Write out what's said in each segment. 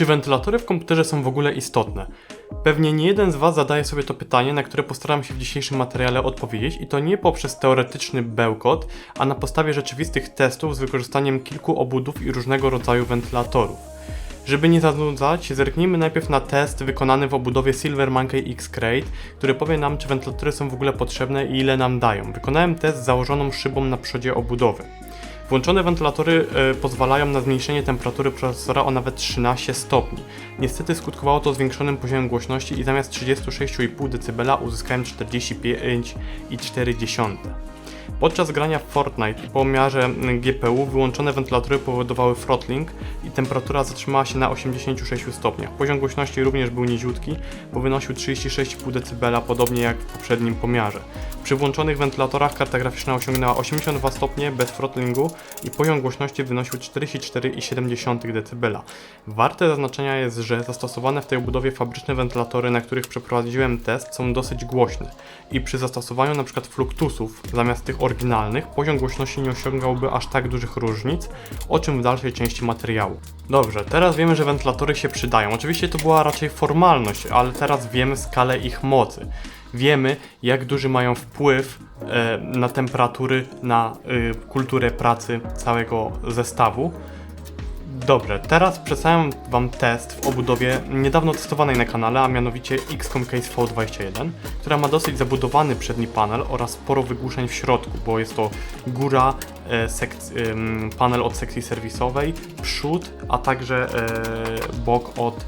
Czy wentylatory w komputerze są w ogóle istotne? Pewnie nie jeden z Was zadaje sobie to pytanie, na które postaram się w dzisiejszym materiale odpowiedzieć i to nie poprzez teoretyczny bełkot, a na podstawie rzeczywistych testów z wykorzystaniem kilku obudów i różnego rodzaju wentylatorów. Żeby nie zanudzać, zerknijmy najpierw na test wykonany w obudowie Silver Monkey X-Crate, który powie nam, czy wentylatory są w ogóle potrzebne i ile nam dają. Wykonałem test z założoną szybą na przodzie obudowy. Włączone wentylatory e, pozwalają na zmniejszenie temperatury procesora o nawet 13 stopni. Niestety skutkowało to zwiększonym poziomem głośności i zamiast 36,5 dB uzyskałem 45,4. Podczas grania w Fortnite i po pomiarze GPU wyłączone wentylatory powodowały throttling i temperatura zatrzymała się na 86 stopniach. Poziom głośności również był niziutki, bo wynosił 36,5 dB, podobnie jak w poprzednim pomiarze. Przy włączonych wentylatorach karta graficzna osiągnęła 82 stopnie bez throttlingu i poziom głośności wynosił 44,7 dB. Warte zaznaczenia jest, że zastosowane w tej obudowie fabryczne wentylatory, na których przeprowadziłem test, są dosyć głośne i przy zastosowaniu np. fluktusów zamiast tych oryginalnych poziom głośności nie osiągałby aż tak dużych różnic, o czym w dalszej części materiału. Dobrze, teraz wiemy, że wentylatory się przydają. Oczywiście to była raczej formalność, ale teraz wiemy skalę ich mocy. Wiemy, jak duży mają wpływ e, na temperatury, na y, kulturę pracy całego zestawu. Dobrze, teraz przedstawiam Wam test w obudowie niedawno testowanej na kanale, a mianowicie XCOM Case V21, która ma dosyć zabudowany przedni panel oraz sporo wygłuszeń w środku, bo jest to góra, e, ym, panel od sekcji serwisowej, przód, a także e, bok od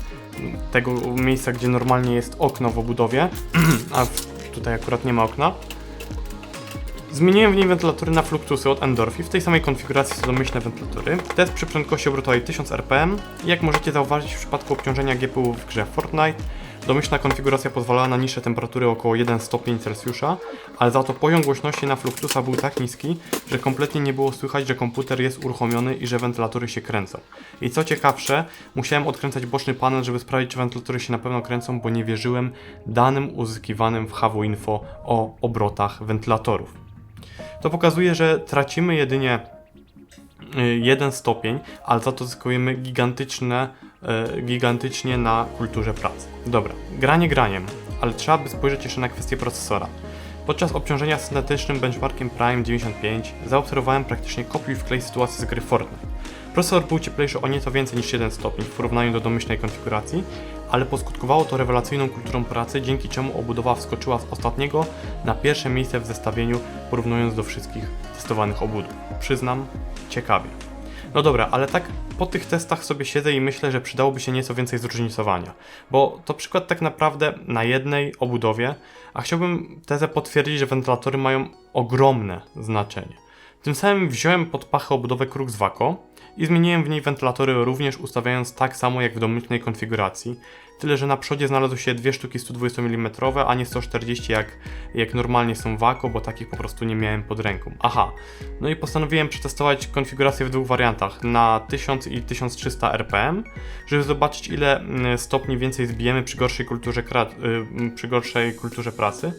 tego miejsca, gdzie normalnie jest okno w obudowie, a tutaj akurat nie ma okna. Zmieniłem w niej wentylatory na fluktusy od Endorphi w tej samej konfiguracji co domyślne wentylatory. Test przy prędkości obrotowej 1000 RPM. Jak możecie zauważyć w przypadku obciążenia GPU w grze Fortnite, domyślna konfiguracja pozwalała na niższe temperatury około 1 stopień Celsjusza, ale za to poziom głośności na fluktusa był tak niski, że kompletnie nie było słychać, że komputer jest uruchomiony i że wentylatory się kręcą. I co ciekawsze, musiałem odkręcać boczny panel, żeby sprawdzić, czy wentylatory się na pewno kręcą, bo nie wierzyłem danym uzyskiwanym w HW Info o obrotach wentylatorów. To pokazuje, że tracimy jedynie y, jeden stopień, ale za to zyskujemy gigantyczne, y, gigantycznie na kulturze pracy. Dobra, granie graniem, ale trzeba by spojrzeć jeszcze na kwestię procesora. Podczas obciążenia syntetycznym benchmarkiem Prime 95 zaobserwowałem praktycznie kopiuj wklej sytuację z gry Fortnite. Procesor był cieplejszy o nieco więcej niż 1 stopień w porównaniu do domyślnej konfiguracji, ale poskutkowało to rewelacyjną kulturą pracy, dzięki czemu obudowa wskoczyła z ostatniego na pierwsze miejsce w zestawieniu, porównując do wszystkich testowanych obudów. Przyznam, ciekawie. No dobra, ale tak po tych testach sobie siedzę i myślę, że przydałoby się nieco więcej zróżnicowania, bo to przykład tak naprawdę na jednej obudowie, a chciałbym tezę potwierdzić, że wentylatory mają ogromne znaczenie. Tym samym wziąłem pod pachę obudowę Krux Waco i zmieniłem w niej wentylatory również ustawiając tak samo jak w domyślnej konfiguracji, tyle że na przodzie znalazły się dwie sztuki 120 mm, a nie 140 jak, jak normalnie są Waco, bo takich po prostu nie miałem pod ręką. Aha, no i postanowiłem przetestować konfigurację w dwóch wariantach, na 1000 i 1300 RPM, żeby zobaczyć ile mm, stopni więcej zbijemy przy gorszej kulturze, y, przy gorszej kulturze pracy,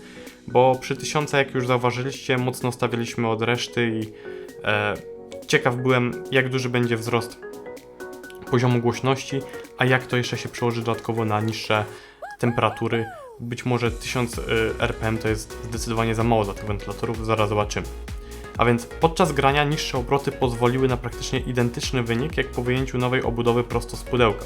bo przy 1000 jak już zauważyliście mocno stawialiśmy od reszty i e, ciekaw byłem jak duży będzie wzrost poziomu głośności, a jak to jeszcze się przełoży dodatkowo na niższe temperatury. Być może 1000 y, RPM to jest zdecydowanie za mało dla tych wentylatorów, zaraz zobaczymy. A więc podczas grania niższe obroty pozwoliły na praktycznie identyczny wynik jak po wyjęciu nowej obudowy prosto z pudełka,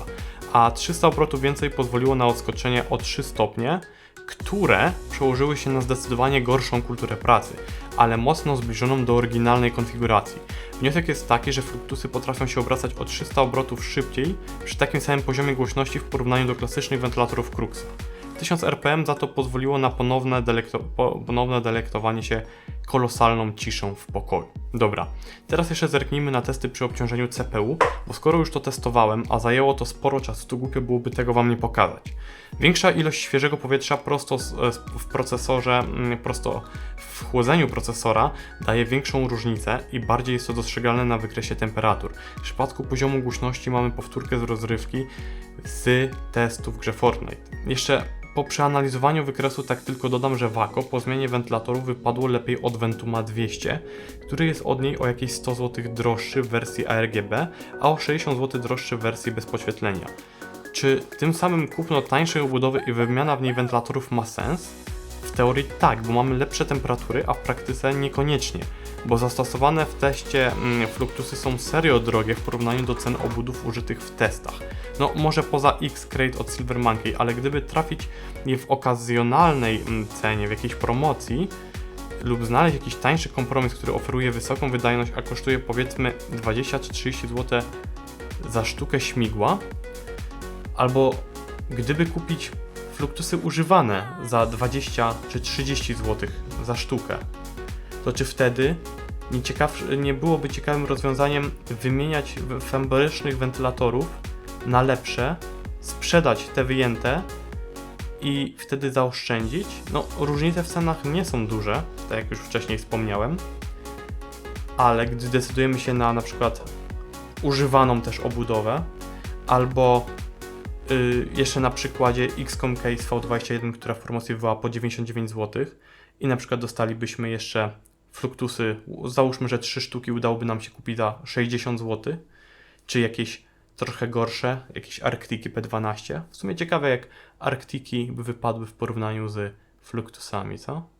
a 300 obrotów więcej pozwoliło na odskoczenie o 3 stopnie, które przełożyły się na zdecydowanie gorszą kulturę pracy, ale mocno zbliżoną do oryginalnej konfiguracji. Wniosek jest taki, że fluktusy potrafią się obracać o 300 obrotów szybciej przy takim samym poziomie głośności w porównaniu do klasycznych wentylatorów Kruxa. 1000 RPM za to pozwoliło na ponowne, delekto, po, ponowne delektowanie się kolosalną ciszą w pokoju. Dobra, teraz jeszcze zerknijmy na testy przy obciążeniu CPU, bo skoro już to testowałem, a zajęło to sporo czasu, to głupio byłoby tego Wam nie pokazać. Większa ilość świeżego powietrza prosto z, w procesorze, mm, prosto w chłodzeniu procesora daje większą różnicę i bardziej jest to dostrzegalne na wykresie temperatur. W przypadku poziomu głośności mamy powtórkę z rozrywki z testu w grze Fortnite. Jeszcze po przeanalizowaniu wykresu tak tylko dodam, że Waco po zmianie wentylatorów wypadło lepiej od Ventuma 200, który jest od niej o jakieś 100 zł droższy w wersji ARGB, a o 60 zł droższy w wersji bez podświetlenia. Czy tym samym kupno tańszej obudowy i wymiana w niej wentylatorów ma sens? Teorii tak, bo mamy lepsze temperatury, a w praktyce niekoniecznie, bo zastosowane w teście mm, fluktusy są serio drogie w porównaniu do cen obudów użytych w testach. No może poza X-Crate od Silver Monkey, ale gdyby trafić je w okazjonalnej mm, cenie, w jakiejś promocji, lub znaleźć jakiś tańszy kompromis, który oferuje wysoką wydajność, a kosztuje powiedzmy 20 czy 30 zł za sztukę śmigła, albo gdyby kupić fluktusy używane za 20 czy 30 zł za sztukę, to czy wtedy nie, nie byłoby ciekawym rozwiązaniem wymieniać fabrycznych wentylatorów na lepsze, sprzedać te wyjęte i wtedy zaoszczędzić? No, różnice w cenach nie są duże, tak jak już wcześniej wspomniałem, ale gdy decydujemy się na na przykład używaną też obudowę, albo y, jeszcze na przykładzie XCOM Case V21, która w promocji była po 99 zł i na przykład dostalibyśmy jeszcze fluktusy, załóżmy, że 3 sztuki udałoby nam się kupić za 60 zł, czy jakieś trochę gorsze, jakieś Arctiki P12. W sumie ciekawe jak Arctiki by wypadły w porównaniu z fluktusami, co?